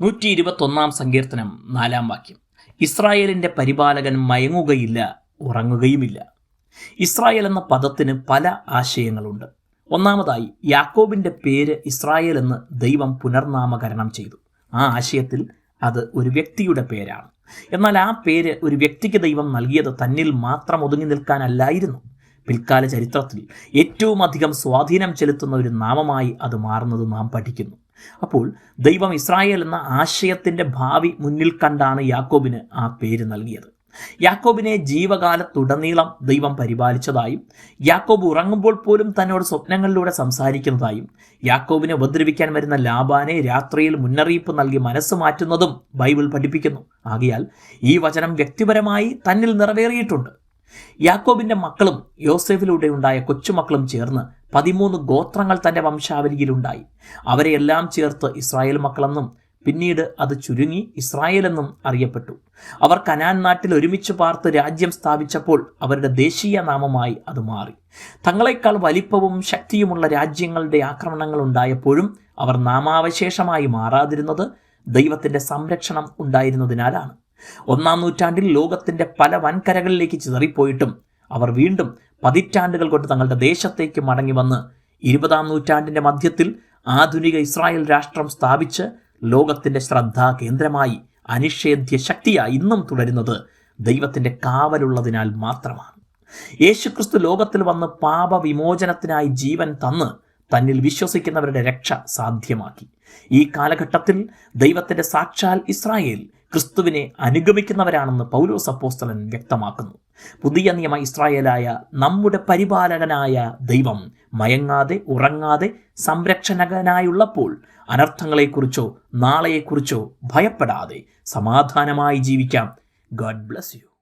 നൂറ്റി ഇരുപത്തൊന്നാം സങ്കീർത്തനം നാലാം വാക്യം. ഇസ്രായേലിന്റെ പരിപാലകൻ മയങ്ങുകയില്ല ഉറങ്ങുകയുമില്ല. ഇസ്രായേൽ എന്ന പദത്തിന് പല ആശയങ്ങളുണ്ട്. ഒന്നാമതായി യാക്കോബിന്റെ പേര് ഇസ്രായേൽ എന്ന് ദൈവം പുനർനാമകരണം ചെയ്തു. ആ ആശയത്തിൽ അത് ഒരു വ്യക്തിയുടെ പേരാണ്. എന്നാൽ ആ പേര് ഒരു വ്യക്തിക്ക് ദൈവം നൽകിയത് തന്നിൽ മാത്രം ഒതുങ്ങി നിൽക്കാനല്ലായിരുന്നു. പിൽക്കാല ചരിത്രത്തിൽ ഏറ്റവും അധികം സ്വാധീനം ചെലുത്തുന്ന ഒരു നാമമായി അത് മാറുന്നത് നാം പഠിക്കുന്നു. അപ്പോൾ ദൈവം ഇസ്രായേൽ എന്ന ആശയത്തിന്റെ ഭാവി മുന്നിൽ കണ്ടാണ് യാക്കോബിന് ആ പേര് നൽകിയത്. യാക്കോബിനെ ജീവകാലത്തുടനീളം ദൈവം പരിപാലിച്ചതായും യാക്കോബ് ഉറങ്ങുമ്പോൾ പോലും തന്നോട് സ്വപ്നങ്ങളിലൂടെ സംസാരിക്കുന്നതായും യാക്കോബിനെ ഉപദ്രവിക്കാൻ വരുന്ന ലാബാനെ രാത്രിയിൽ മുന്നറിയിപ്പ് നൽകി മനസ്സ് മാറ്റുന്നതും ബൈബിൾ പഠിപ്പിക്കുന്നു. ആകയാൽ ഈ വചനം വ്യക്തിപരമായി തന്നിൽ നിറവേറിയിട്ടുണ്ട്. യാക്കോബിന്റെ മക്കളും യോസെഫിലൂടെ ഉണ്ടായ കൊച്ചുമക്കളും ചേർന്ന് പതിമൂന്ന് ഗോത്രങ്ങൾ തന്റെ വംശാവലിയിലുണ്ടായി. അവരെയെല്ലാം ചേർത്ത് ഇസ്രായേൽ മക്കളെന്നും പിന്നീട് അത് ചുരുങ്ങി ഇസ്രായേൽ എന്നും അറിയപ്പെട്ടു. അവർ കനാൻ നാട്ടിൽ ഒരുമിച്ച് പാർത്ത് രാജ്യം സ്ഥാപിച്ചപ്പോൾ അവരുടെ ദേശീയ നാമമായി അത് മാറി. തങ്ങളെക്കാൾ വലിപ്പവും ശക്തിയുമുള്ള രാജ്യങ്ങളുടെ ആക്രമണങ്ങൾ ഉണ്ടായപ്പോഴും അവർ നാമാവശേഷമായി മാറാതിരുന്നത് ദൈവത്തിന്റെ സംരക്ഷണം ഉണ്ടായിരുന്നതിനാലാണ്. ഒന്നാം നൂറ്റാണ്ടിൽ ലോകത്തിന്റെ പല വൻകരകളിലേക്ക് ചിതറിപ്പോയിട്ടും അവർ വീണ്ടും പതിറ്റാണ്ടുകൾ കൊണ്ട് തങ്ങളുടെ ദേശത്തേക്ക് മടങ്ങി വന്ന് ഇരുപതാം നൂറ്റാണ്ടിന്റെ മധ്യത്തിൽ ആധുനിക ഇസ്രായേൽ രാഷ്ട്രം സ്ഥാപിച്ച് ലോകത്തിന്റെ ശ്രദ്ധാ കേന്ദ്രമായി അനിഷേധ്യ ശക്തിയായി ഇന്നും തുടരുന്നത് ദൈവത്തിന്റെ കാവലുള്ളതിനാൽ മാത്രമാണ്. യേശുക്രിസ്തു ലോകത്തിൽ വന്ന് പാപവിമോചനത്തിനായി ജീവൻ തന്ന് തന്നിൽ വിശ്വസിക്കുന്നവരുടെ രക്ഷ സാധ്യമാക്കി. ഈ കാലഘട്ടത്തിൽ ദൈവത്തിന്റെ സാക്ഷാൽ ഇസ്രായേൽ ക്രിസ്തുവിനെ അനുഗമിക്കുന്നവരാണെന്ന് പൗലോസ് അപ്പോസ്തലൻ വ്യക്തമാക്കുന്നു. പുതിയ നിയമ ഇസ്രായേലായ നമ്മുടെ പരിപാലകനായ ദൈവം മയങ്ങാതെ ഉറങ്ങാതെ സംരക്ഷണകനായുള്ളപ്പോൾ അനർത്ഥങ്ങളെക്കുറിച്ചോ നാളെയെക്കുറിച്ചോ ഭയപ്പെടാതെ സമാധാനമായി ജീവിക്കാം. God bless you.